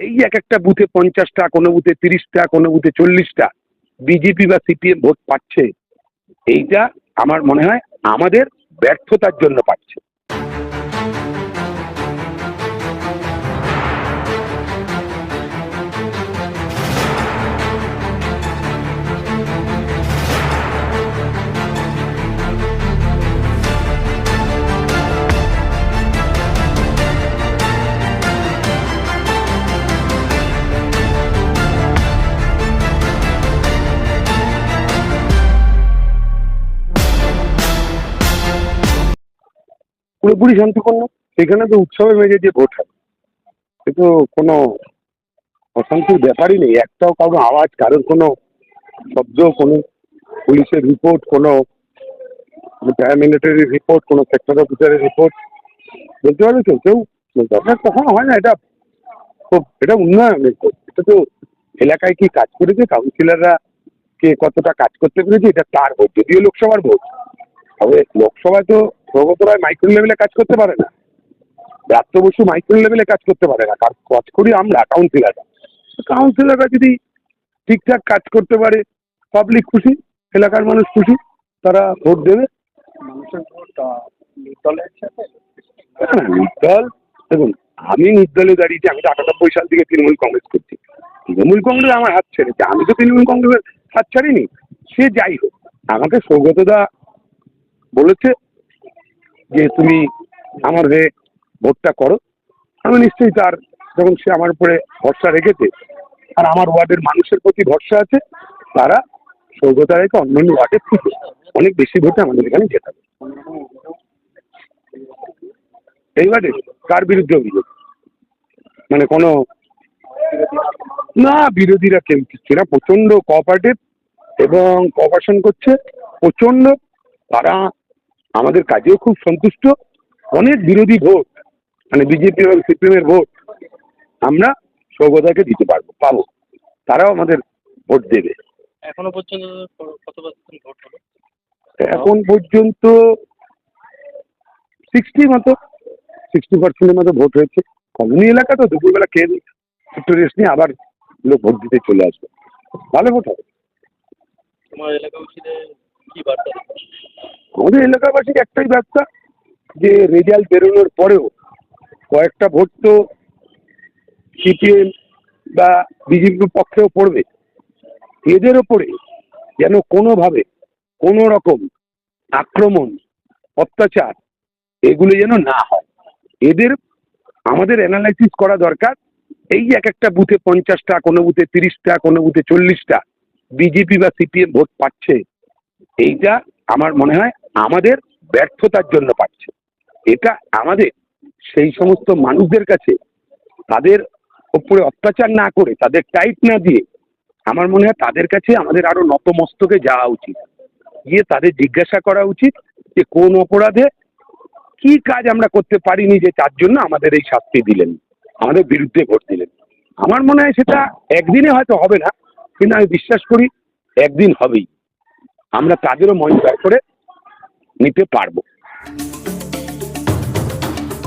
এই এক একটা বুথে পঞ্চাশটা, কোনো বুথে তিরিশটা, কোনো বুথে চল্লিশটা বিজেপি বা সিপিএম ভোট পাচ্ছে। এইটা আমার মনে হয় আমাদের ব্যর্থতার জন্য পাচ্ছে। পুরোপুরি শান্তিপূর্ণ। সেখানে তো উৎসবে মেজে যে ভোট হয় সে তো কোনো অশান্তির ব্যাপারই নেই। একটাও কারও আওয়াজ, কারোর কোনো শব্দ, কোনো পুলিশের রিপোর্ট কোনো প্যারামিলিটারি রিপোর্ট কোনো সেক্টর অফিসারের রিপোর্ট বলতে পারবে কেউ? কেউ পারবে কখনো হয় না, এটা খুব, এটা উন্নয়ন। এটা তো এলাকায় কি কাজ করেছে? কাউন্সিলররা কে কতটা কাজ করতে পেরেছে? এটা তার ভোট। যদিও লোকসভার ভোট, তবে লোকসভায় তো সৌগত রায় মাইক্রো লেভেলে কাজ করতে পারে না। ব্রাত্য বসু মাইক্রো লেভেলে কাজ করতে পারে না। কাজ করি আমরা কাউন্সিলাররা কাউন্সিলাররা যদি ঠিকঠাক কাজ করতে পারে পাবলিক খুশি এলাকার মানুষ খুশি তারা ভোট দেবে। নির্দল দেখুন আমি নির্দলে দাঁড়িয়েছি আমি তো আটানব্বই সাল থেকে তৃণমূল কংগ্রেস করছি। তৃণমূল কংগ্রেস আমার হাত ছেড়েছে আমি তো তৃণমূল কংগ্রেসের হাত ছাড়িনি। সে যাই হোক আমাকে সৌগতদা বলেছে যে তুমি আমার হয়ে ভোটটা করো, আমি নিশ্চয়ই তার যখন সে আমার উপরে ভরসা রেখেছে আর আমার ওয়ার্ডের মানুষের প্রতি ভরসা আছে, তারা সৌগত রায়কে অন্যান্য ওয়ার্ডের থেকে অনেক বেশি ভোটে আমাদের এখানে জেতাবে এইবারে কার বিরুদ্ধে অভিযোগ? মানে কোনো না, বিরোধীরা কেউ কিছু না প্রচণ্ড কোঅপারেটিভ এবং কোঅপারেশন করছে প্রচণ্ড তারা আমাদের কাজেও খুব সন্তুষ্ট। অনেক বিরোধী ভোট মানে বিজেপি এবং সিপিএম এর ভোট আমরা সৌগতাকে দিতে পারব পাবো। তারাও আমাদের ভোট দেবে। এখনও পর্যন্ত কত পার্সেন্ট ভোট হলো এখন পর্যন্ত সিক্সটি মতো সিক্সটি পার্সেন্টের মতো ভোট হয়েছে। কমিউনি এলাকা তো দুপুরবেলা খেয়ে একটু রেস্ট নিয়ে আবার লোক ভোট দিতে চলে আসবে। ভালো ভোট হবে। তোমার এলাকাবাসীদের কি বার্তা? আমাদের এলাকাবাসীর একটাই ব্যবসা যে রেজাল্ট বেরোনোর পরেও কয়েকটা ভোট তো সিপিএম বা বিজেপির পক্ষেও পড়বে। এদের ওপরে যেন কোনোভাবে কোনো রকম আক্রমণ, অত্যাচার এগুলো যেন না হয়। এদের, আমাদের অ্যানালাইসিস করা দরকার। এই এক একটা বুথে পঞ্চাশটা, কোনো বুথে তিরিশটা, কোনো বুথে চল্লিশটা বিজেপি বা সিপিএম ভোট পাচ্ছে। এইটা আমার মনে হয় আমাদের ব্যর্থতার জন্য পাচ্ছে। এটা আমাদের, সেই সমস্ত মানুষদের কাছে তাদের উপরে অত্যাচার না করে, তাদের টাইট না দিয়ে আমার মনে হয় তাদের কাছে আমাদের আরও নতমস্তকে যাওয়া উচিত। গিয়ে তাদের জিজ্ঞাসা করা উচিত যে কোন অপরাধে কি কাজ আমরা করতে পারিনি যে তার জন্য আমাদের এই শাস্তি দিলেন, আমাদের বিরুদ্ধে ভোট দিলেন। আমার মনে হয় সেটা একদিনে হয়তো হবে না, কিন্তু আমি বিশ্বাস করি একদিন হবেই। আমরা তাদেরও মনিটর করে নিতে পারব।